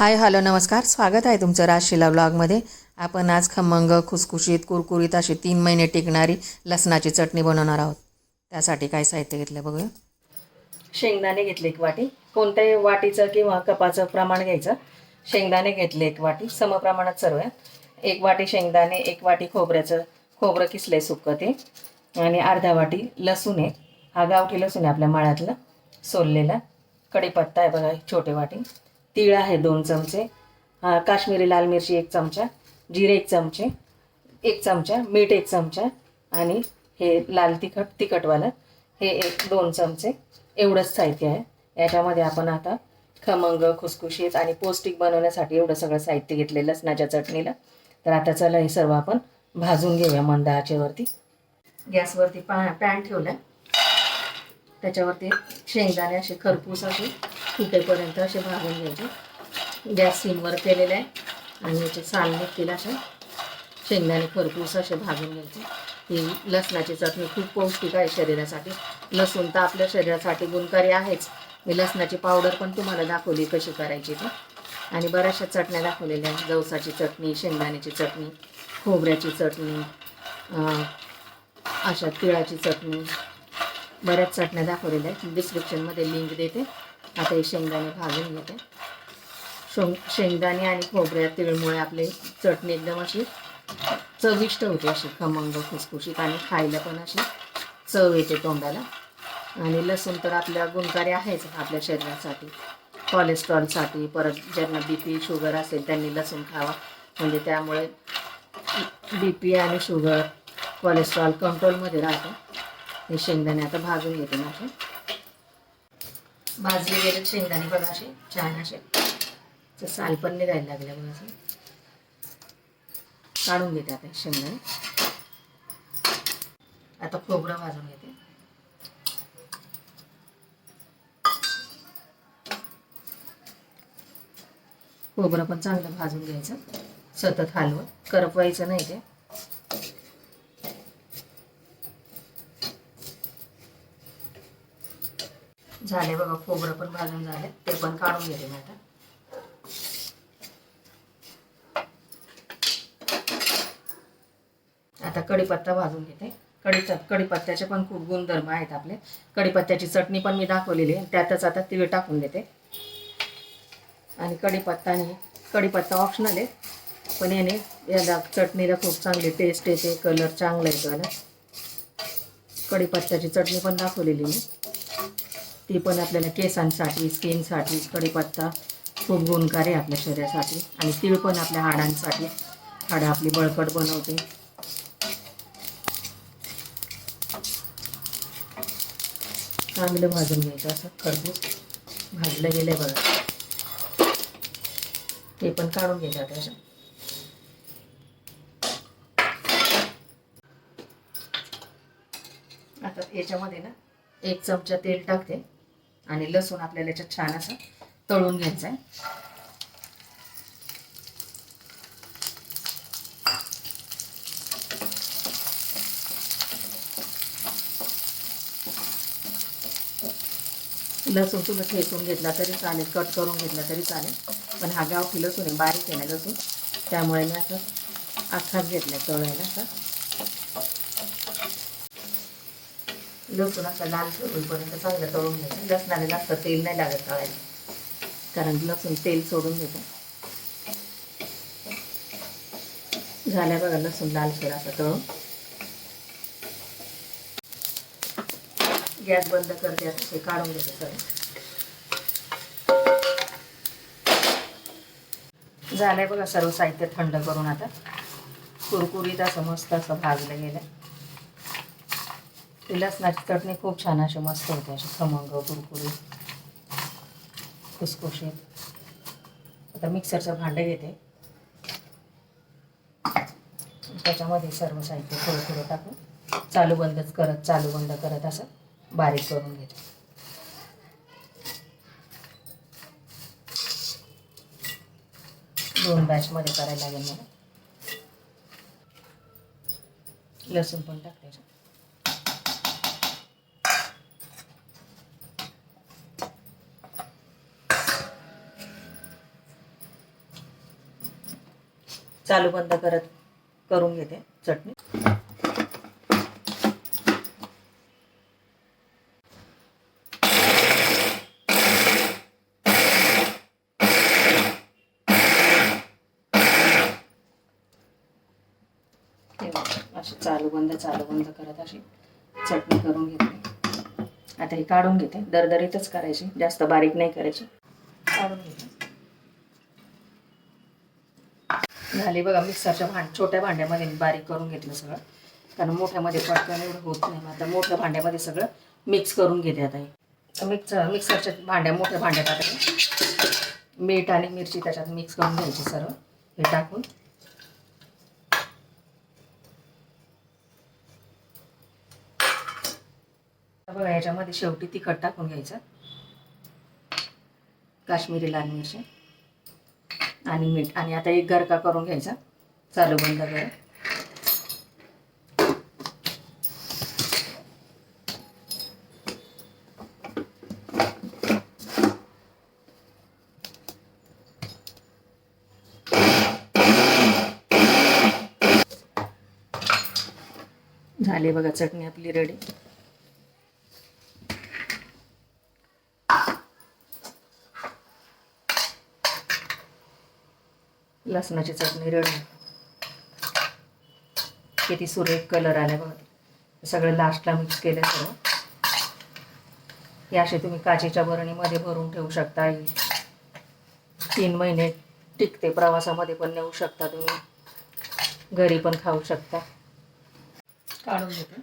Hi hello नमस्कार. स्वागत आहे तुमचं राजशिला ब्लॉगमध्ये आपण आज खमंग खुसखुशीत कुरकुरीत अशी तीन महिने टिकणारी लसणाची चटणी बनवणार आहोत. त्यासाठी काय साहित्य घेतलं बघूया. शेंगदाणे घेतले एक वाटी. कोणत्याही वाटीचं किंवा कपाचं प्रमाण घ्यायचं. शेंगदाणे घेतले एक वाटी. समप्रमाणात सर्व. आहे. एक वाटी शेंगदाणे एक वाटी खोबऱ्याचं. खोबरं किसले सुक्क ते. आणि अर्धा वाटी लसूण आहे. हा गावठी लसूण आहे आपल्या माळ्यातलं. सोललेला. कढीपत्ता आहे बघा छोटे वाटी. तीळ आहे दोन चमचे. हा काश्मीरी लाल मिरची एक चमचा जिरे एक चमचे एक चमचा मीठ एक चमचा आणि हे लाल तिखट तिखटवालं हे एक दोन चमचे. एवढंच साहित्य आहे. याच्यामध्ये आपण आता खमंग खुसखुशीत आणि पौष्टिक बनवण्यासाठी एवढं सगळं साहित्य घेतलेलं लसणाच्या चटणीला. तर आता चला हे सर्व आपण भाजून घेऊया मंद आचेवरती गॅसवरती पा पॅन ठेवला त्याच्यावरती शेंगदाणे असे खरपूस असे फुटेपर्यंत असे भाजून घ्यायचे. गॅस सिमवर केलेले आहे. आणि याचे साल निघतील असे. शेंगदाणे खरपूस असे भाजून घ्यायचे. ही लसणाची चटणी खूप पौष्टिक आहे शरीरासाठी. लसूण तर आपल्या शरीरासाठी गुणकारी आहेच. मी लसणाची पावडर पण तुम्हाला दाखवली कशी करायची ती. आणि बऱ्याचशा चटण्या दाखवलेल्या आहेत. जवसाची चटणी शेंगदाण्याची चटणी खोबऱ्याची चटणी अशा तिळाची चटणी. बऱ्याच चटण्या दाखवलेल्या आहेत. डिस्क्रिप्शनमध्ये लिंक देते. आता हे शेंगदाणे भाजून घेते. शोंग शेंगदाणे आणि खोबऱ्या तिळमुळे आपले चटणी एकदम अशी चविष्ट होते अशी खमंग खुसखुशीत आणि खायला पण अशी चव येते तोंडाला. आणि लसूण तर आपल्या गुणकारी आहेच आपल्या शरीरासाठी कोलेस्ट्रॉलसाठी परत ज्यांना बी पी शुगर असेल त्यांनी लसूण खावा. म्हणजे त्यामुळे बी पी आणि शुगर कोलेस्ट्रॉल कंट्रोलमध्ये राहतं. हे शेंगदाणे आता भाजून घेते ना असे. भाजले गेले शेंगदाणे बघा असे छान असे. तर साल पण निघायला लागले बघा असे. काढून घेते आता शेंगदाणे. आता खोबरं भाजून घेते. खोबरं पण चांगलं भाजून घ्यायचं. सतत हलवत. करपवायचं नाही ते. झाले बघा खोबरं पण भाजून झाले. ते पण काढून घेते मी आता. आता कढीपत्ता भाजून घेते. कढी कढीपत्त्याचे पण खूप गुणधर्म आहेत आपले. कढीपत्त्याची चटणी पण मी दाखवलेली आहे. त्यातच आता तिळ टाकून देते. आणि कढीपत्ता आणि कढीपत्ता ऑप्शनल आहे. पण याने याला चटणीला खूप चांगली टेस्ट येते कलर चांगला येतो याला. कढीपत्त्याची चटणी पण दाखवलेली मी. ते पण आपल्याला केसांसाठी स्किनसाठी कढीपत्ता खूप गुणकारी आपल्या शरीरासाठी. आणि तीळ पण आपल्या हाडांसाठी. हाडं आपली बळकट बनवते. चांगलं भाजून घ्यायचं असं खरबूज भाजलं गेलं बघा. ते पण काढून घ्यायचं आता आता याच्यामध्ये ना एक चमचा तेल टाकते. आणि लसूण आपल्याला याच्यात छान असं तळून घ्यायचं आहे लसूण तुम्ही ठेचून घेतला तरी चालेल कट करून घेतला तरी चालेल. पण हा गावठी लसूण आहे बारीक आहे ना लसूण. त्यामुळे मी असं अख्खाच घेतला तळायला असं. लसूण असं लाल होईपर्यंत चांगलं तळून घ्यायचं लसणाने जास्त तेल नाही लागत तळायला. कारण लसूण तेल सोडून घेतं झाल्या बघा लसूण लालसर असं तळून. गॅस बंद करते आता ते काढून घेते सर झालंय बघा सर्व साहित्य थंड करून आता. कुरकुरीत असं मस्त असं भाजलं गेलं ती लसणाची चटणी खूप छान अशी मस्त होते अशी खमंग कुरकुरी खुसखुशीत. आता मिक्सरचं भांडं घेते. त्याच्यामध्ये सर्व साहित्य थोडं थोडं टाकून चालू बंदच करत चालू बंद करत असं बारीक करून घेते. दोन बॅचमध्ये करायला लागेल मला. लसूण पण टाकते. चालू बंद करत करून घेते चटणी. अशी चालू बंद चालू बंद करत अशी चटणी करून घेते. आता ही काढून घेते. दरदरीतच करायची जास्त बारीक नाही करायची. काढून घेते. झाली बघा मिक्सरच्या भांड छोट्या भांड्यामध्ये मी बारीक करून घेतलं सगळं. कारण मोठ्यामध्ये पटकन एवढं होत नाही आता मोठ्या भांड्यामध्ये सगळं मिक्स करून घेते आता हे. मिक्सर मिक्सरच्या भांड्या मोठ्या भांड्यात आता मीठ आणि मिरची त्याच्यात मिक्स करून घ्यायची सर्व. हे टाकून. बघा याच्यामध्ये शेवटी तिखट टाकून घ्यायचं. काश्मीरी लाल मिरची. आणि मीठ. आणि आता एक गरका करून घ्यायचा. चालू बंद कर. झाले बघा चटणी आपली रेडी लसणाची चटणी रेडी. किती सुरेख कलर आला बघा. सगळं लास्टला मिक्स केलं सर्व हे असे तुम्ही काचेच्या बरणीमध्ये भरून ठेवू शकता. तीन महिने टिकते प्रवासामध्ये पण नेऊ शकता तुम्ही. घरी पण खाऊ शकता. काढून घेते.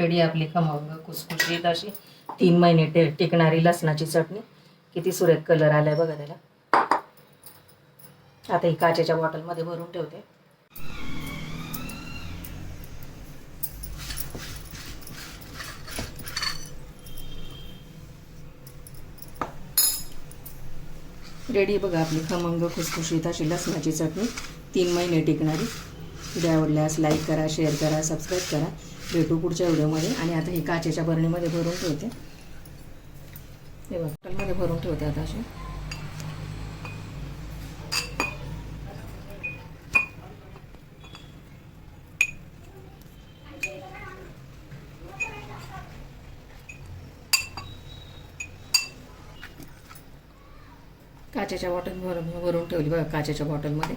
रेडी आपली खमंग कुसकुशीत अशी तीन महिने टे टिकणारी लसणाची चटणी. किती सुरेख कलर आलाय बघा त्याला. आता ही काचेच्या बॉटलमध्ये भरून ठेवते. रेडी बघा आपली खमंग खुसखुशीत अशी लसणाची चटणी. तीन महिने टिकणारी. व्हिडिओ आवडल्यास लाईक करा शेअर करा सबस्क्राईब करा. भेटू पुढच्या व्हिडिओमध्ये. आणि आता ही काचेच्या बरणीमध्ये भरून ठेवते. हे बॉटलमध्ये भरून ठेवते आता अशी. काचेच्या बॉटल भरून भरून ठेवली बघा काचेच्या बॉटलमध्ये.